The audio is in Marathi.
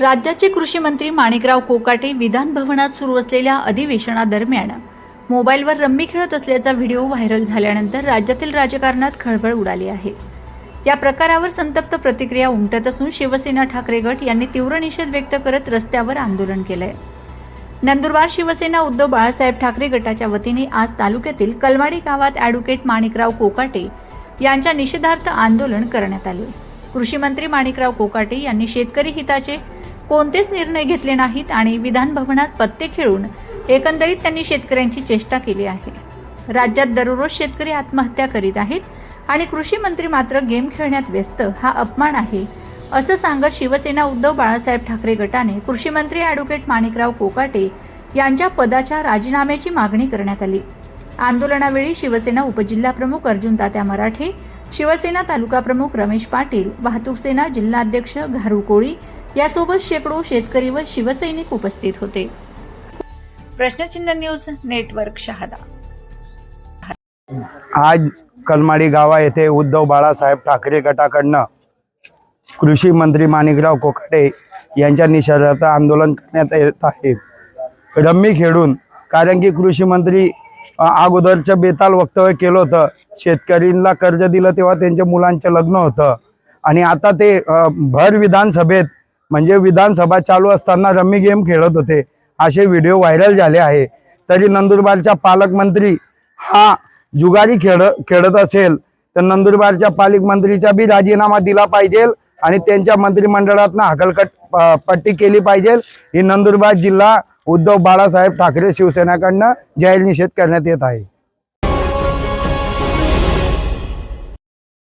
राज्याचे कृषी मंत्री माणिकराव कोकाटे विधान भवनात सुरू असलेल्या अधिवेशनादरम्यान मोबाईलवर रम्मी खेळत असल्याचा व्हिडिओ व्हायरल झाल्यानंतर राज्यातील राजकारणात खळबळ उडाली आहे. या प्रकारावर संतप्त प्रतिक्रिया उमटत असून शिवसेना ठाकरे गट यांनी तीव्र निषेध व्यक्त करत रस्त्यावर आंदोलन केलंय. नंदुरबार शिवसेना उद्धव बाळासाहेब ठाकरे गटाच्या वतीने आज तालुक्यातील कलमाडी गावात ॲडव्होकेट माणिकराव कोकाटे यांच्या निषेधार्थ आंदोलन करण्यात आले. कृषी मंत्री माणिकराव कोकाटे यांनी शेतकरी हिताचे कोणतेच निर्णय घेतले नाहीत आणि विधान भवनात पत्ते खेळून एकंदरीत त्यांनी शेतकऱ्यांची चेष्टा केली आहे. राज्यात दररोज शेतकरी आत्महत्या करीत आहेत आणि कृषी मंत्री मात्र गेम खेळण्यात व्यस्त हा अपमान आहे असं सांगत शिवसेना उद्धव बाळासाहेब ठाकरे गटाने कृषी मंत्री ॲडव्होकेट माणिकराव कोकाटे यांच्या पदाच्या राजीनाम्याची मागणी करण्यात आली. आंदोलनावेळी शिवसेना उपजिल्हाप्रमुख अर्जुन तात्या मराठे शिवसेना तालुका प्रमुख रमेश पाटील वाहतूक सेना जिल्हाध्यक्ष घारू कोळी यासोबत शेकडो शेतकरी व शिवसैनिक उपस्थित होते. प्रश्नचिन्ह न्यूज नेटवर्क शहादा. आज कलमाडी गावा येथे उद्धव बाळासाहेब ठाकरे गटाकडनं कृषी मंत्री माणिकराव कोकाटे यांच्या निषेधार्थ आंदोलन करण्यात येत आहे. रम्मी खेळून कारण की कृषी मंत्री अगोदरचं बेताल वक्तव्य केलं होतं. शेतकरींना कर्ज दिलं तेव्हा त्यांच्या मुलांचं लग्न होतं. आणि आता ते भर विधानसभेत म्हणजे विधानसभा चालू असताना रम्मी गेम खेळत होते. असे व्हिडिओ व्हायरल झाले आहे. तरी नंदुरबारच्या पालकमंत्री हा जुगारी खेळ खेळत असेल तर नंदुरबारच्या पालकमंत्रीचा बी राजीनामा दिला पाहिजे आणि त्यांच्या मंत्रिमंडळातनं हकलकट पट्टी केली पाहिजे. ही नंदुरबार जिल्हा उद्धव बाळासाहेब ठाकरे शिवसेनेकडनं जाहीर निषेध करण्यात येत आहे.